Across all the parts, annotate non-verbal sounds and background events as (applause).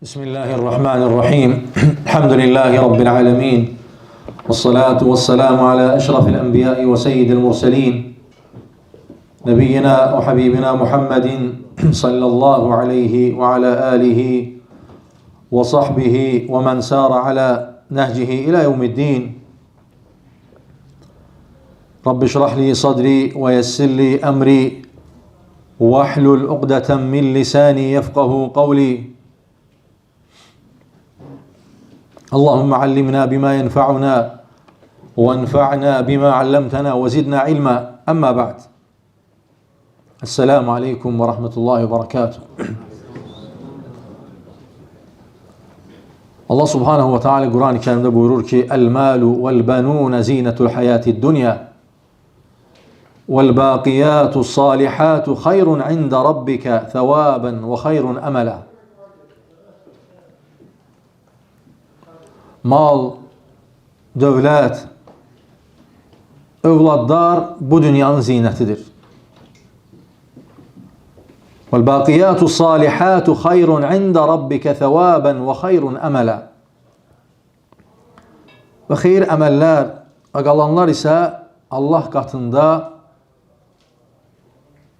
بسم الله الرحمن الرحيم الحمد لله رب العالمين والصلاة والسلام على أشرف الأنبياء وسيد المرسلين نبينا وحبيبنا محمد صلى الله عليه وعلى آله وصحبه ومن سار على نهجه إلى يوم الدين رب اشرح لي صدري ويسر لي أمري واحلل عقدة من لساني يفقه قولي اللهم علمنا بما ينفعنا وانفعنا بما علمتنا وزدنا علما. أما بعد السلام عليكم ورحمة الله وبركاته. الله سبحانه وتعالى قرآن كان يقول المال والبنون زينة الحياة الدنيا والباقيات الصالحات خير عند ربك ثوابا وخير أملاً. mal, dövlət, övladlar bu dünyanın zinətidir. وَالْبَاقِيَاتُ الصَّالِحَاتُ خَيْرٌ عِنْدَ رَبِّكَ ثَوَابًا وَخَيْرٌ أَمَلًا Və xeyir əməllər və qalanlar isə Allah qatında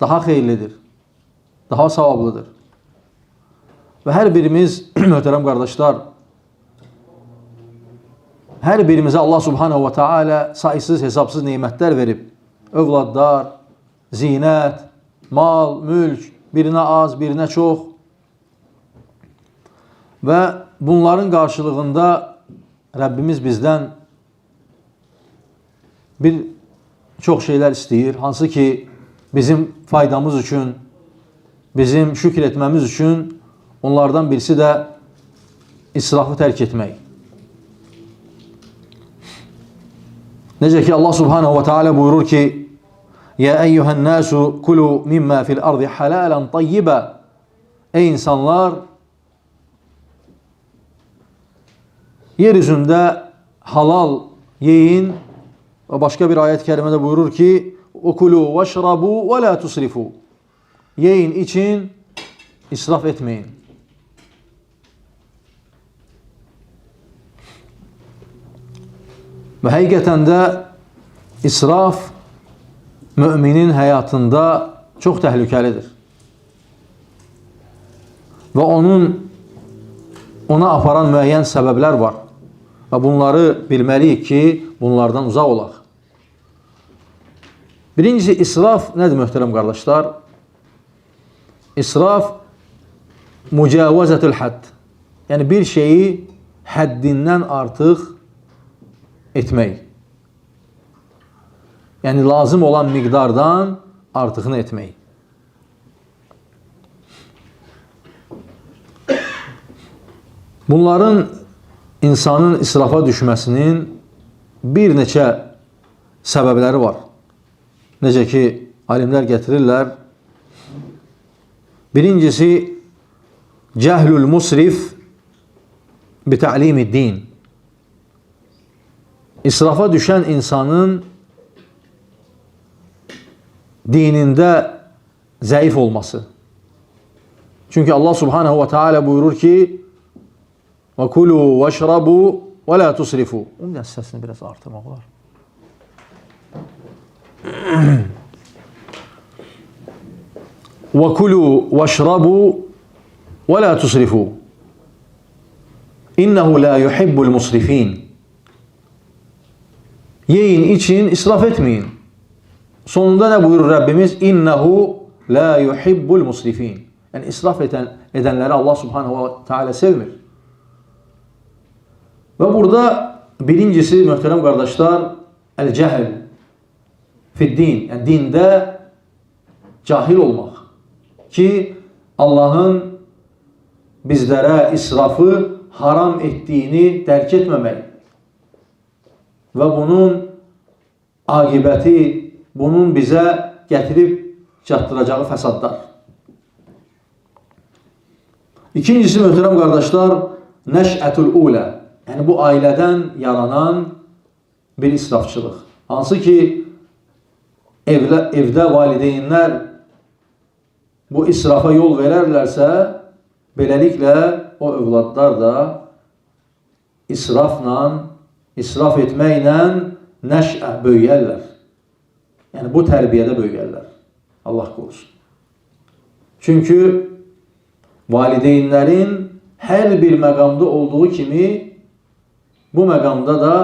daha xeyirlidir, daha savablıdır. Və hər birimiz, (clears throat) möhtərəm qardaşlar, hər birimizə Allah subhanahu wa ta'ala sayısız hesabsız nemətlər verib. Övladlar, zinət, mal, mülk, birinə az, birinə çox. Və bunların qarşılığında Rəbbimiz bizdən bir çox şeylər istəyir. Hansı ki, bizim faydamız üçün, bizim şükür etməmiz üçün onlardan birisi də israfı tərk etmək. Necə ki Allah Subhanahu wa Taala buyurur ki: "Ya eyyuhan nasu kulu mimma fil ardı halalan tayyiba." Ey insanlar, yeryüzündə halal yeyin və başqa bir ayət kərimədə buyurur ki: "Ukulu veşrabu ve la tusrifu." Yeyin, için, israf etmeyin. Və həqiqətən də israf müminin həyatında çox təhlükəlidir. Və onun ona aparan müəyyən səbəblər var. Və bunları bilməliyik ki, bunlardan uzaq olaq. Birincisi, israf nədir möhtərəm qardaşlar? İsraf mücavazətül hədd. Yəni bir şeyi həddindən artıq etmək. Yəni lazım olan miqdardan artığını etmək. Bunların insanın israfa düşməsinin bir neçə səbəbləri var. Necə ki, alimlər gətirirlər. Birincisi, cəhlül musrif bi ta'limi din. İsrafa düşən insanın dinində zəif olması. Çünki Allah Subhanahu wa Taala buyurur ki: "Və kulu veşrabu və la tusrifu." Onun səsini biraz artırmaq olar. "Və kulu veşrabu və la tusrifu." İnnehu la Yeyin, için, israf etmeyin. Sonunda ne buyurur Rabbimiz? İnnehu la yuhibbul musrifin. Yani israf eden, edenleri Allah subhanahu ve teala sevmir. Ve burada birincisi muhterem kardeşler el cehl fid din. Yani dinde cahil olmak. Ki Allah'ın bizlere israfı haram ettiğini derk etmemek. Və bunun aqibəti, bunun bizə gətirib çatdıracağı fəsadlar. İkincisi, möhtərəm qardaşlar, nəşətul ulə. Yəni, bu ailədən yaranan bir israfçılıq. Hansı ki, evlə, evdə valideynlər bu israfa yol verərlərsə, beləliklə o övladlar da israfla, israf etməklə nəşə böyüyərlər. Yəni bu tərbiyədə böyüyərlər. Allah qorusun. Çünki valideynlərin hər bir məqamda olduğu kimi bu məqamda da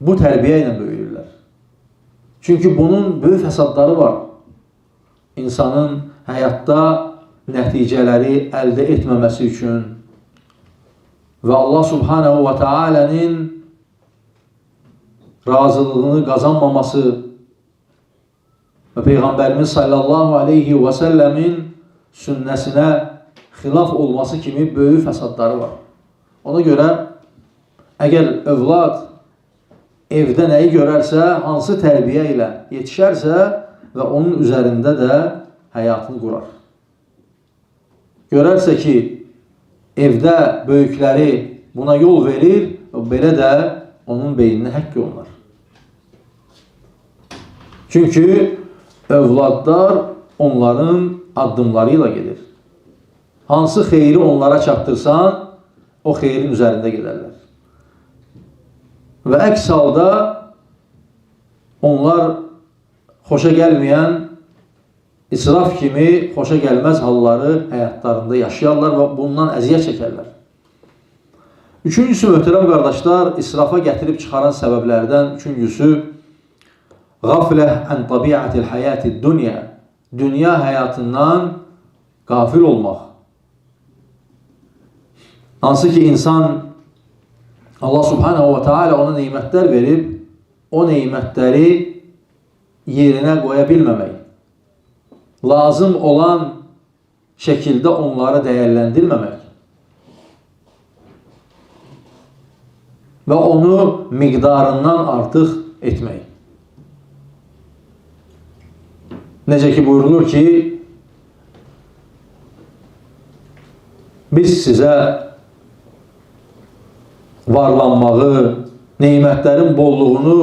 bu tərbiyə ilə böyüyürlər. Çünki bunun böyük fəsadları var. İnsanın həyatda nəticələri əldə etməməsi üçün və Allah Subhanahu və Taala'nın razılığını qazanmaması və Peyğəmbərimiz sallallahu aleyhi və səlləmin sünnəsinə xilaf olması kimi böyük fəsadları var. Ona görə əgər övlad evdə nəyi görərsə, hansı tərbiyə ilə yetişərsə və onun üzərində də həyatını qurar. Görərsə ki, evdə böyükləri buna yol verir, belə də onun beyninə həkk olunur. Çünki övladlar onların addımları ilə gedir. Hansı xeyri onlara çatdırsan, o xeyrin üzərində gedərlər. Və əks halda onlar xoşa gəlməyən israf kimi xoşa gəlməz halları həyatlarında yaşayarlar və bundan əziyyət çəkərlər. Üçüncüsü, möhtərəm qardaşlar, israfa gətirib çıxaran səbəblərdən üçüncüsü, Qaflə ən tabiatil həyati dünya. Dünya həyatından qafil olmaq. Hansı ki insan Allah Subhanahu və Teala ona nemətlər verib, o nemətləri yerinə qoya bilməmək. Lazım olan şəkildə onları dəyərləndirməmək. Və onu miqdarından artıq etmək. Necə ki buyurulur ki, biz sizə varlanmağı, neymətlərin bolluğunu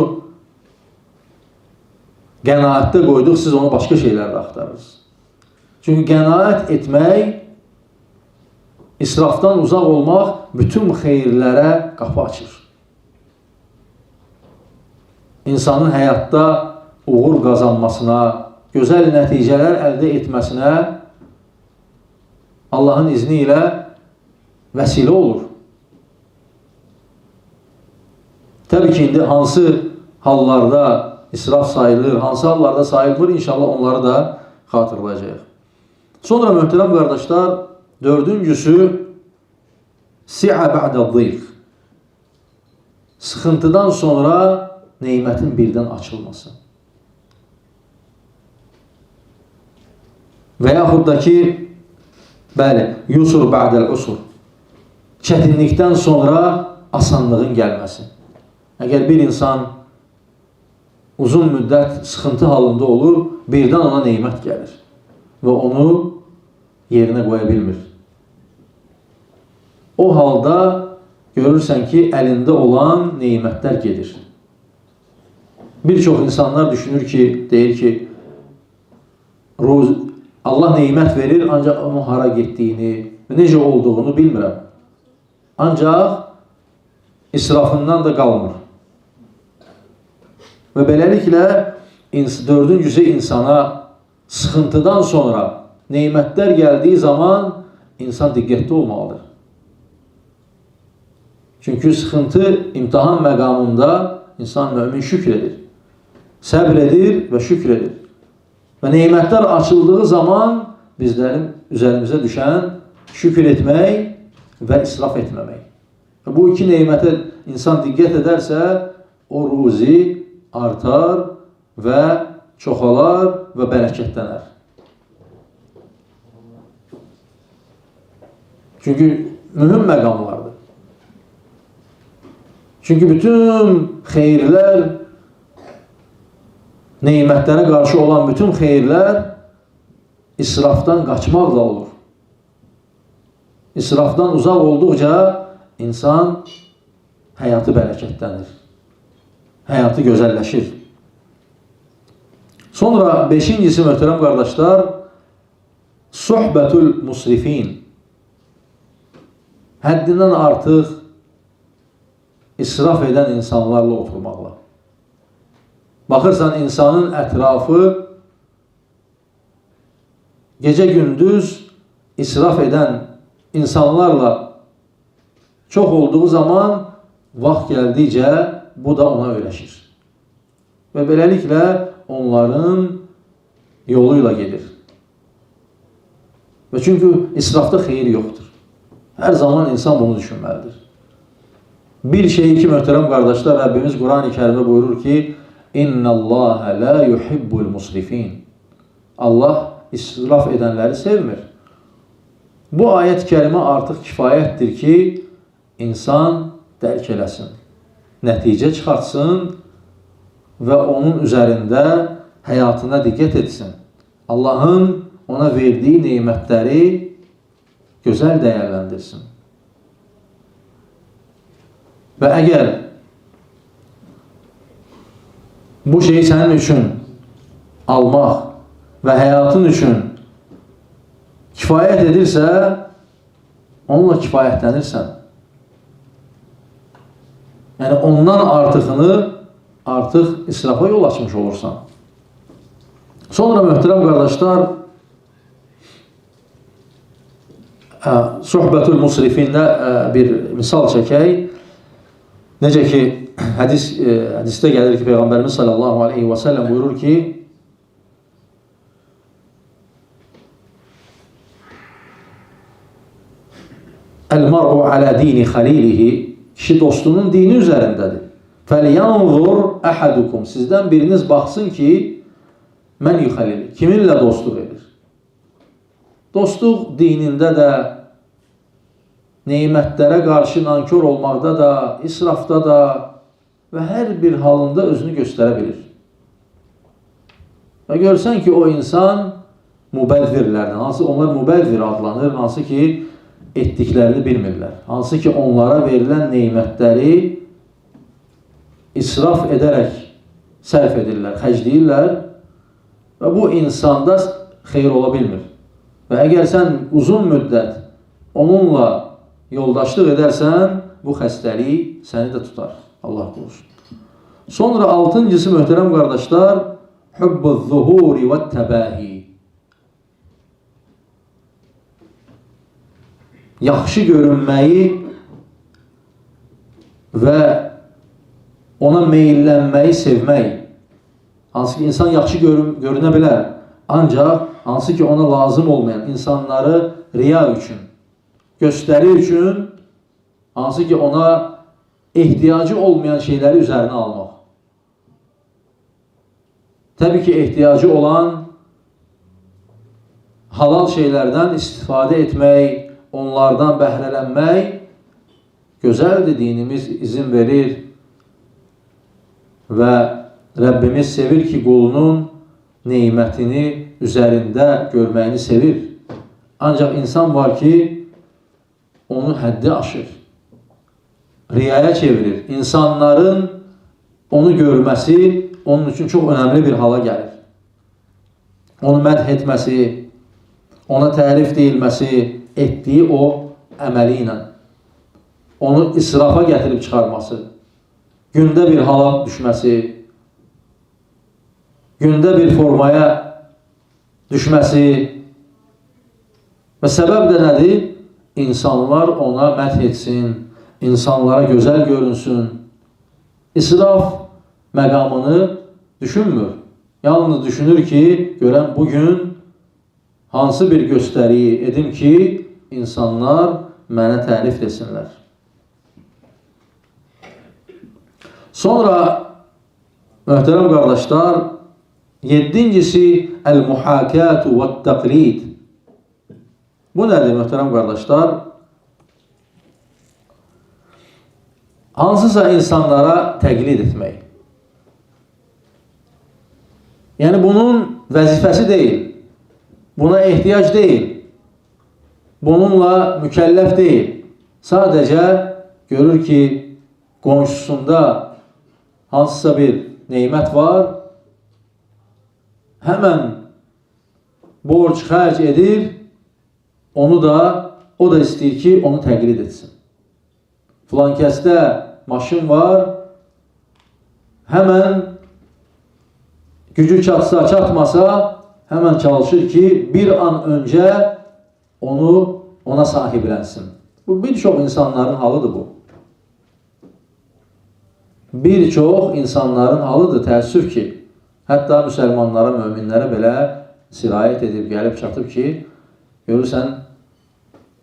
qənaətdə qoyduq, siz onu başqa şeylərdə axtarırsınız. Çünki qənaət etmək, israfdan uzaq olmaq bütün xeyirlərə qapı açır. İnsanın həyatda uğur qazanmasına, gözəl nəticələr əldə etməsinə Allahın izni ilə vəsilə olur. Təbii ki, indi hansı hallarda israf sayılır, hansı hallarda sayılmır, inşallah onları da xatırlayacağıq. Sonra möhtərəm qardaşlar, dördüncüsü si'a ba'da zayıf. Sıxıntıdan sonra neymətin birdən açılması. Və yaxud da ki, bəli, yusur ba'dəl usur. Çətinlikdən sonra asanlığın gəlməsi. Əgər bir insan uzun müddət sıxıntı halında olur, birdən ona neymət gəlir və onu yerinə qoya bilmir. O halda görürsən ki, əlində olan neymətlər gedir. Bir çox insanlar düşünür ki, deyir ki, Allah neymət verir, ancaq onun hara getdiyini və necə olduğunu bilmirəm. Ancaq israfından da qalmır. Və beləliklə dördüncüsü insana sıxıntıdan sonra neymətlər gəldiyi zaman insan diqqətli olmalıdır. Çünki sıxıntı imtihan məqamında insan mümin şükr edir. Səbr edir və şükr açıldığı zaman bizlərin üzərimizə düşən şükür etmək və israf etməmək. Və bu iki neymətə insan diqqət edərsə, o ruzi artar və çoxalar və bərəkətlənər. Çünki mühüm məqamlardır. Çünki bütün xeyirlər, neymətlərə qarşı olan bütün xeyirlər israfdan qaçmaqla olur. İsrafdan uzaq olduqca insan həyatı bərəkətlənir. Həyatı gözəlləşir. Sonra beşincisi möhtərəm qardaşlar, sohbətul musrifin. həddindən artıq israf edən insanlarla oturmaqla. Baxırsan insanın ətrafı gecə gündüz israf edən insanlarla çox olduğu zaman vaxt gəldikcə bu da ona öyrəşir. Və beləliklə onların yoluyla gedir. Və çünki israfda xeyir yoxdur. Hər zaman insan bunu düşünməlidir. Bir şeyi ki, möhtərəm qardaşlar, Rəbbimiz Quran-ı Kərimdə buyurur ki, İnna Allah la yuhibbul musrifin. Allah israf edənləri sevmir. Bu ayət kərimə artıq ki, insan dərk eləsin, nəticə çıxartsın və onun üzərində həyatına diqqət etsin. Allahın ona verdiyi nemətləri gözəl dəyərləndirsin. Və əgər bu şeyi sənin üçün almaq və həyatın üçün kifayət edirsə, onunla kifayətlənirsən. Yəni ondan artığını artıq israfa yol açmış olursan. Sonra möhtərəm qardaşlar, ə, Suhbətul Musrifində bir misal çəkək. Necə ki, hədis, hədisdə gəlir ki, Peyğəmbərimiz sallallahu aleyhi və səlləm buyurur ki, El-mar'u ala dini halilihi kişi dostunun dini üzərindədir. Fəlyanzur ahadukum sizdən biriniz baxsın ki, mən yuxalil kiminlə dostluq edir? Dostluq dinində də nemətlərə qarşı nankor olmaqda da, israfda da və hər bir halında özünü göstərə bilir. Və görsən ki, o insan mübəzzirlərdən, hansı onlar mübəzzir adlanır, hansı ki, etdiklərini bilmirlər. Hansı ki, onlara verilən neymətləri israf edərək sərf edirlər, xərcləyirlər və bu insanda xeyir ola bilmir. Və əgər sən uzun müddət onunla yoldaşlıq edərsən, bu xəstəlik səni də tutar. Allah qorusun. Sonra altıncısı möhtərəm qardaşlar, hubbu zuhuri və təbəhi. Yaxşı görünməyi və ona meyillənməyi sevmək. Hansı ki, insan yaxşı görün, görünə bilər. Ancaq hansı ki, ona lazım olmayan insanları riya üçün, göstəri üçün, hansı ki, ona ehtiyacı olmayan şeyləri üzərinə almaq. Təbii ki, ehtiyacı olan halal şeylərdən istifadə etmək, onlardan bəhrələnmək gözəldir, dinimiz izin verir və Rəbbimiz sevir ki, qulunun neymətini üzərində görməyini sevir. Ancaq insan var ki, onun həddi aşır. Riyaya çevirir. İnsanların onu görməsi onun üçün çox önəmli bir hala gəlir. Onu mədh etməsi, ona tərif deyilməsi, etdiyi o əməli ilə onu israfa gətirib çıxarması, gündə bir hala düşməsi, gündə bir formaya düşməsi və səbəb də nədir? İnsanlar ona məth etsin, insanlara gözəl görünsün. İsraf məqamını düşünmür. Yalnız düşünür ki, görən bugün hansı bir göstəriyi edim ki, insanlar mənə tərif desinlər. Sonra möhtərəm qardaşlar, yedincisi el-muhakatu və təqlid. Bu nədir möhtərəm qardaşlar? Hansısa insanlara təqlid etmək. Yəni bunun vəzifəsi deyil. Buna ehtiyac deyil bununla mükəlləf deyil. Sadəcə görür ki, qonşusunda hansısa bir neymət var, həmən borc xərc edir, onu da, o da istəyir ki, onu təqlid etsin. Filan maşın var. Hemen gücü çatsa çatmasa hemen çalışır ki bir an önce onu ona sahiplensin. Bu birçok insanların halıdır bu. Birçok insanların halıdır təəssüf ki, hətta müsəlmanlara, möminlərə belə sirayət edib gəlib çatıb ki, görürsən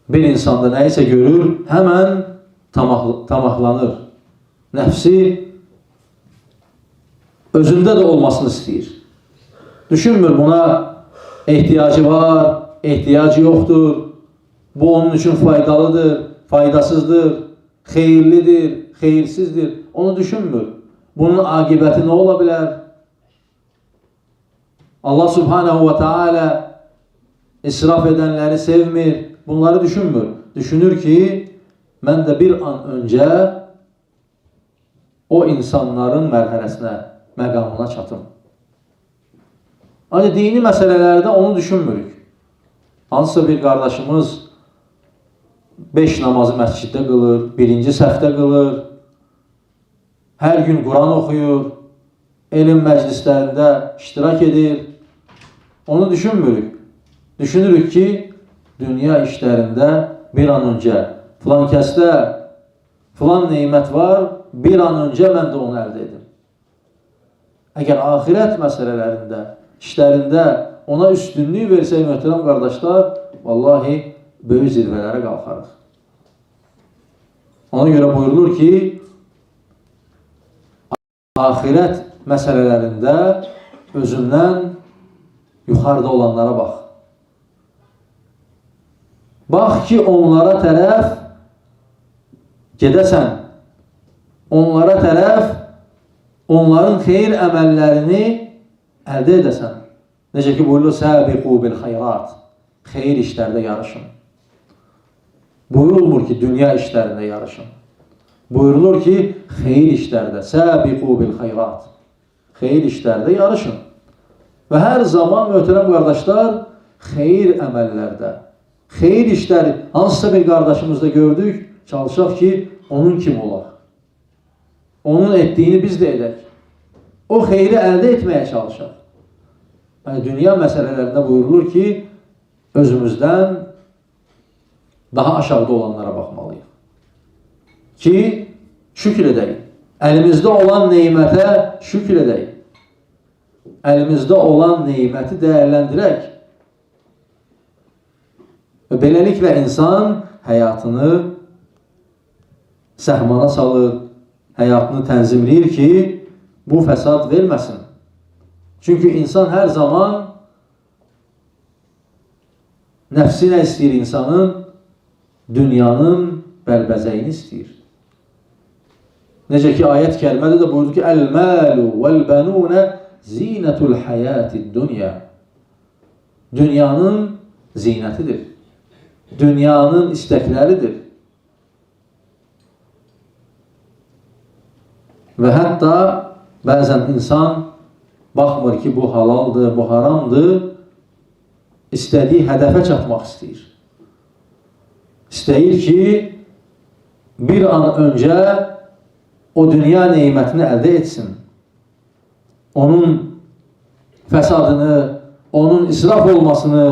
bir insanda nəyisə görür, həmən tamah, tamahlanır. Nəfsi özündə də olmasını istəyir. Düşünmür buna ehtiyacı var, ehtiyacı yoxdur. Bu onun üçün faydalıdır, faydasızdır, xeyirlidir, xeyirsizdir. Onu düşünmür. Bunun aqibəti nə ola bilər? Allah Subhanahu ve Teala israf edenleri sevmir. Bunları düşünmür. Düşünür ki mən də bir an önce o insanların mərhələsinə, məqamına çatım. Hani dini məsələlərdə onu düşünmürük. Hansısa bir qardaşımız 5 namazı məsciddə qılır, birinci səhvdə qılır, hər gün Quran oxuyur, elm məclislərində iştirak edir. Onu düşünmürük. Düşünürük ki, dünya işlərində bir an öncə filan kəsdə filan neymət var, bir an öncə mən də onu əldə edim. Əgər axirət məsələlərində, işlərində ona üstünlük versək möhtərəm qardaşlar, vallahi böyük zirvələrə qalxarıq. Ona görə buyurulur ki, ahirət məsələlərində özündən yuxarıda olanlara bax. Bax ki, onlara tərəf gedəsən. Onlara tərəf onların xeyir əməllərini əldə edəsən. Necə ki, buyurulur, səbiqu bil xeyrat. Xeyir işlərdə yarışın. Buyurulmur ki, dünya işlərində yarışın. Buyurulur ki, xeyir işlərdə, səbiqu bil xeyrat. Xeyir işlərdə yarışın. Və hər zaman möhtərəm qardaşlar, xeyir əməllərdə, xeyir işləri hansısa bir qardaşımızda gördük, çalışaq ki, onun kimi olaq. Onun etdiyini biz də edək. O xeyri əldə etməyə çalışaq. Yəni, dünya məsələlərində buyurulur ki, özümüzdən daha aşağıda olanlara baxmalıyıq. Ki, şükür edək. Əlimizdə olan neymətə şükür edək. Əlimizdə olan neyməti dəyərləndirək. Və beləliklə insan həyatını səhmana salır, həyatını tənzimləyir ki, bu fəsad verməsin. Çünki insan hər zaman nəfsi nə istəyir insanın? Dünyanın bəlbəzəyini istəyir. Necə ki ayət kəlmədə də buyurdu ki, Əl-məlu vəl-bənunə zinətul həyatid dünya. Dünyanın zinətidir. Dünyanın istəkləridir. Və hətta bəzən insan baxmır ki, bu halaldır, bu haramdır, istədiyi hədəfə çatmaq istəyir. İstəyir ki, bir an öncə o dünya neymətini əldə etsin. Onun fəsadını, onun israf olmasını,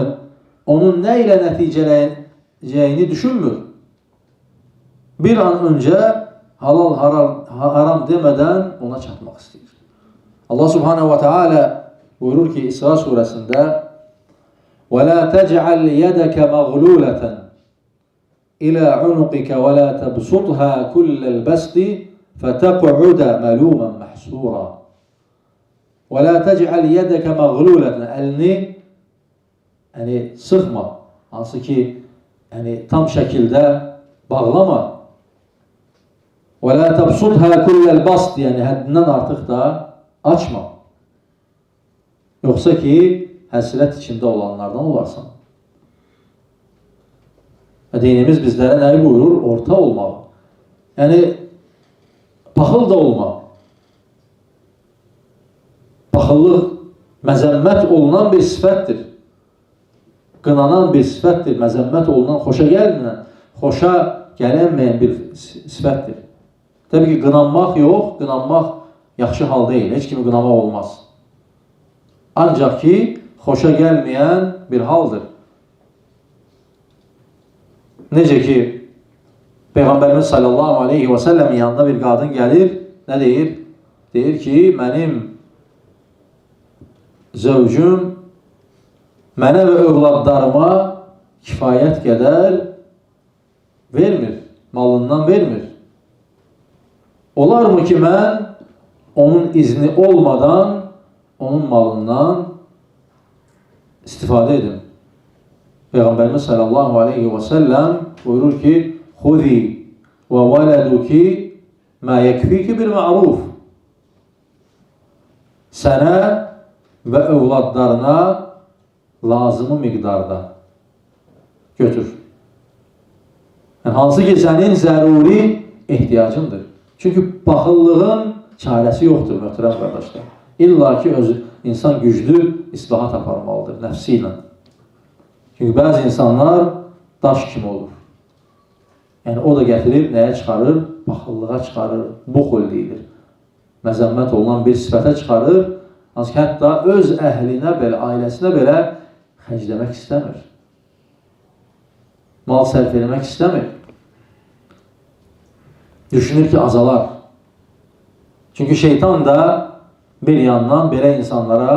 onun nə ilə nəticələyəcəyini düşünmür. Bir an öncə halal haram, haram demədən ona çatmaq istəyir. Allah Subhanahu ve Teala buyurur ki İsra suresinde وَلَا تَجْعَلْ يَدَكَ مَغْلُولَةً إِلَى عُنُقِكَ وَلَا تَبْسُطْهَا كُلَّ الْبَسْطِ فَتَقْعُدَ مَلُومًا مَحْسُورًا وَلَا تَجْعَلْ يَدَكَ مَغْلُولَةً Elini yani sıkma. Hansı ki yani tam şekilde bağlama. وَلَا تَبْسُطْهَا كُلَّ الْبَسْطِ Yani həddindən artıq da açma. Yoksa ki həsrət içində olanlardan olarsan. Və dinimiz bizlərə nəyi buyurur? Orta olmalı. Yəni, paxıl da olma. Paxıllıq məzəmmət olunan bir sifətdir. Qınanan bir sifətdir, məzəmmət olunan, xoşa gəlməyən, xoşa gələnməyən bir sifətdir. Təbii ki, qınanmaq yox, qınanmaq yaxşı hal deyil. Heç kimi qınamaq olmaz. Ancaq ki, xoşa gəlməyən bir haldır. Necə ki, Peyğəmbərimiz sallallahu aleyhi və səlləmin yanında bir qadın gəlir, nə deyir? Deyir ki, mənim zövcüm mənə və övladlarıma kifayət qədər vermir, malından vermir. Olarmı ki, mən onun izni olmadan onun malından istifadə edim? Peyğəmbərimiz sallallahu aleyhi və səlləm buyurur ki, Xuzi və vələduki mə yəkfiki bil ma'ruf. Sənə və övladlarına lazımı miqdarda götür. Yəni, hansı ki, sənin zəruri ehtiyacındır. Çünki baxıllığın çarəsi yoxdur, möhtərəm qardaşlar. İlla ki, öz, insan güclü islahat aparmalıdır nəfsi ilə. Çünki bəzi insanlar daş kimi olur. Yəni, o da gətirib nəyə çıxarır? Baxıllığa çıxarır, buxul deyilir. Məzəmmət olunan bir sifətə çıxarır, hansı ki, öz əhlinə belə, ailəsinə belə xərcləmək istəmir. Mal sərf eləmək istəmir. Düşünür ki, azalar. Çünki şeytan da bir yandan belə insanlara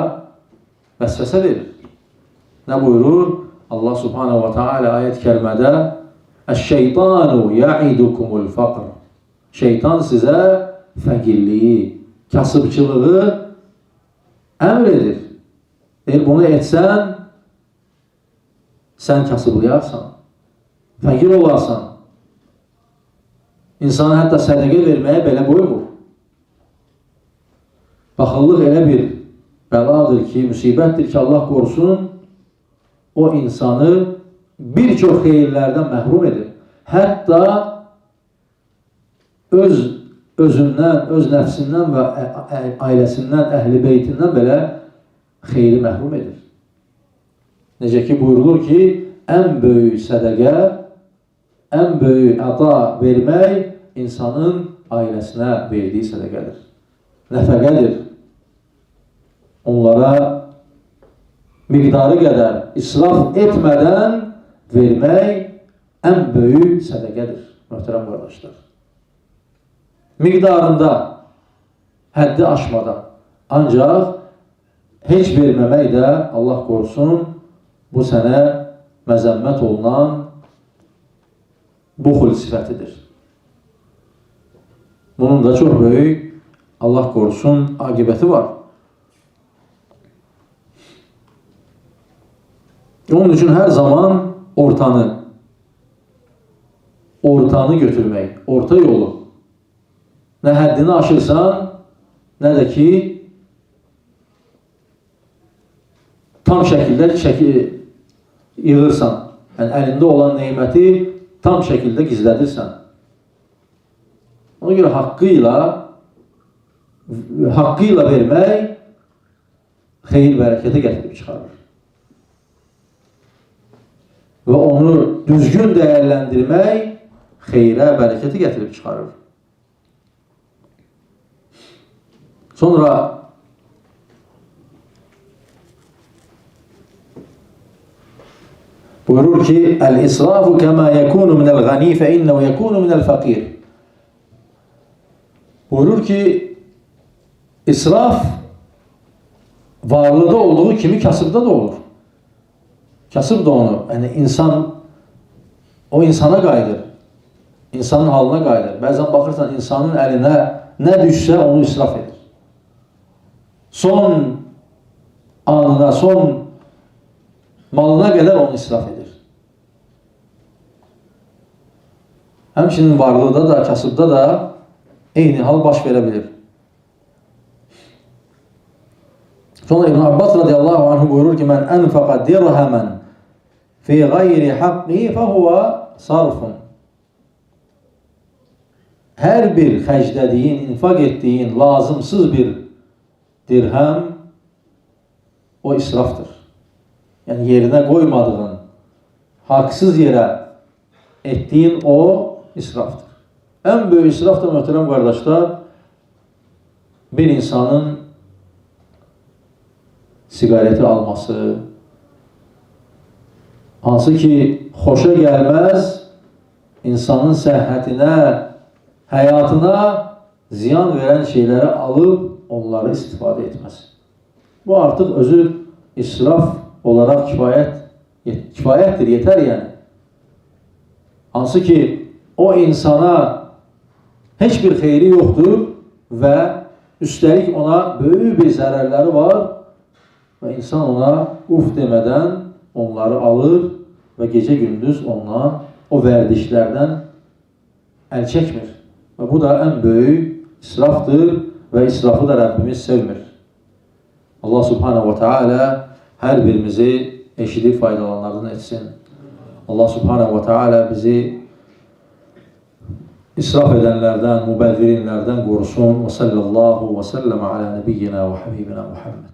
vəsvəsə verir. Nə buyurur? Allah subhanahu wa ta'ala ayet-i kerimədə Əş-şeytanu ya'idukumul faqr Şeytan sizə fəqirliyi, kasıbçılığı əmr edir. Deyir, bunu etsən, sən kasıblayarsan, fəqir olarsan. İnsanı hətta sədəqə verməyə belə qoymur. Baxıllıq elə bir bəladır ki, müsibətdir ki, Allah qorusun, o insanı bir çox xeyirlərdən məhrum edir. Hətta öz özündən, öz nəfsindən və ailəsindən, əhli beytindən belə xeyri məhrum edir. Necə ki buyurulur ki, ən böyük sədəqə, ən böyük əta vermək insanın ailəsinə verdiyi sədəqədir. Nəfəqədir. Onlara miqdarı qədər israf etmədən vermək ən böyük sədəqədir, möhtərəm qardaşlar. Miqdarında, həddi aşmadan. Ancaq heç verməmək də Allah qorusun bu sənə məzəmmət olunan buxul sifətidir. Bunun da çox böyük Allah qorusun aqibəti var. Onun üçün hər zaman ortanı ortanı götürmək, orta yolu. Nə həddini aşırsan, nə də ki tam şəkildə çəki yığırsan. Yəni əlində olan neməti tam şəkildə gizlədirsən. Ona görə haqqı ilə haqqı ilə vermək xeyir bərəkətə gətirib çıxarır. Və onu düzgün dəyərləndirmək xeyrə, bərəkəti gətirib çıxarır. Sonra buyurur ki, El-israfu kema yekunu minel gani fe innehu yekunu minel fakir. Buyurur ki, israf varlığı olduğu kimi kasıbda da olur. Kasıb da onu, yəni insan o insana qayıdır. İnsanın halına qayıdır. Bəzən baxırsan insanın əlinə nə düşsə onu israf edir. Son anına, son malına qədər onu israf edir. Həmçinin varlıqda da, kasıbda da eyni hal baş verə bilir. Sonra İbn Abbas radiyallahu anhu buyurur ki, mən ənfəqə dirhəmən fi gayri haqqi fəhuva sarfun. Hər bir xərclədiyin, infaq etdiyin lazımsız bir dirhəm o israfdır. Yəni yerinə qoymadığın, haqsız yerə etdiyin o israftır. En büyük israf da muhterem kardeşler, bir insanın sigareti alması, hansı ki xoşa gəlməz, insanın səhhətinə, həyatına ziyan verən şeyləri alıb onları istifadə etməsi. Bu artıq özü israf olaraq kifayət kifayətdir, yetər yəni. Hansı ki o insana heç bir xeyri yoxdur və üstəlik ona böyük bir zərərləri var və insan ona uf demədən onları alır və gecə gündüz ondan o vərdişlərdən əl çəkmir. Və bu da ən böyük israfdır və israfı da Rəbbimiz sevmir. Allah Subhanahu ve Teala her birimizi eşidip faydalanlardan etsin. Allah Subhanahu ve Teala bizi israf edenlerden, mübezzirinlerden korusun. Ve sallallahu ve sellem ala nebiyyina ve habibina Muhammed.